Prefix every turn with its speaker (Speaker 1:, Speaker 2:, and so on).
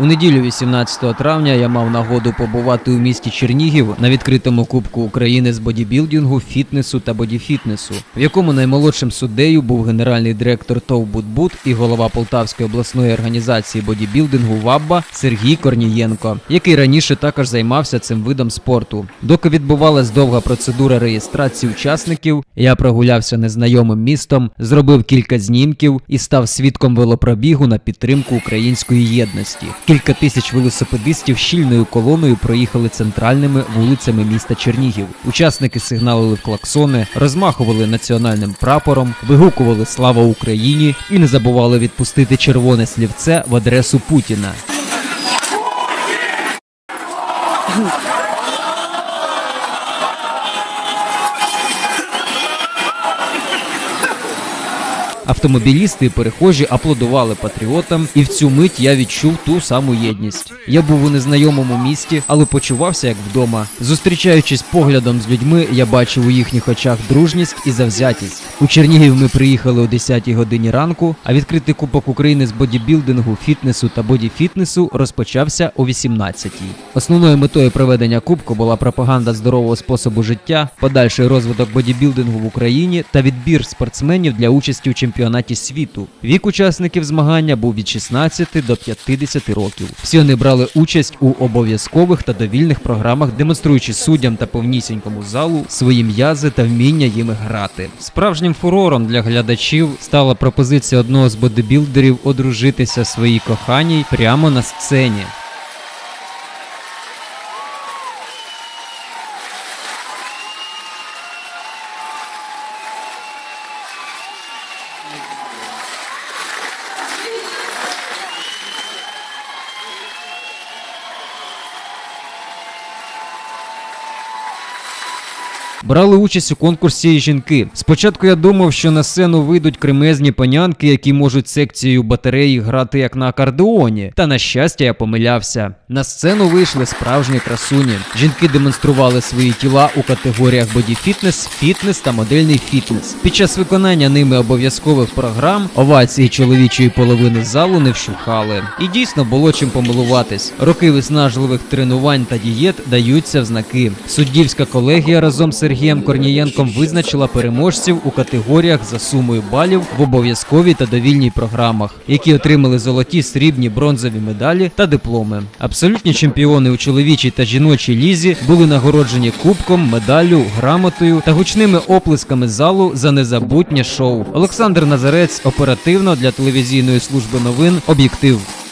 Speaker 1: У неділю 18 травня я мав нагоду побувати у місті Чернігів на відкритому Кубку України з бодібілдингу, фітнесу та бодіфітнесу, в якому наймолодшим суддею був генеральний директор ТОВ «Будбуд» і голова Полтавської обласної організації бодібілдингу ВАББА Сергій Корнієнко, який раніше також займався цим видом спорту. Доки відбувалась довга процедура реєстрації учасників, я прогулявся незнайомим містом, зробив кілька знімків і став свідком велопробігу на підтримку української єдності. Кілька тисяч велосипедистів щільною колоною проїхали центральними вулицями міста Чернігів. Учасники сигналили в клаксони, розмахували національним прапором, вигукували Слава Україні і не забували відпустити червоне слівце в адресу Путіна. Автомобілісти і перехожі аплодували патріотам, і в цю мить я відчув ту саму єдність. Я був у незнайомому місті, але почувався як вдома. Зустрічаючись поглядом з людьми, я бачив у їхніх очах дружність і завзятість. У Чернігів ми приїхали о 10-й годині ранку, а відкритий Кубок України з бодібілдингу, фітнесу та бодіфітнесу розпочався о 18-й. Основною метою проведення кубку була пропаганда здорового способу життя, подальший розвиток бодібілдингу в Україні та відбір спортсменів для участі у чемпіонаті світу. Вік учасників змагання був від 16 до 50 років. Всі вони брали участь у обов'язкових та довільних програмах, демонструючи суддям та повнісінькому залу свої м'язи та вміння їми грати. Справжнім фурором для глядачів стала пропозиція одного з бодибілдерів одружитися своїй коханій прямо на сцені. Obrigado. Брали участь у конкурсі жінки. Спочатку я думав, що на сцену вийдуть кремезні панянки, які можуть секцією батареї грати як на акордеоні. Та на щастя, я помилявся. На сцену вийшли справжні красуні. Жінки демонстрували свої тіла у категоріях бодіфітнес, фітнес та модельний фітнес. Під час виконання ними обов'язкових програм овації чоловічої половини залу не вщухали. І дійсно було чим помилуватись. Роки виснажливих тренувань та дієт даються в знаки. Суддівська колегія разом з Сергієм Корнієнком визначила переможців у категоріях за сумою балів в обов'язковій та довільній програмах, які отримали золоті, срібні, бронзові медалі та дипломи. Абсолютні чемпіони у чоловічій та жіночій лізі були нагороджені кубком, медаллю, грамотою та гучними оплесками залу за незабутнє шоу. Олександр Назарець оперативно для телевізійної служби новин об'єктив.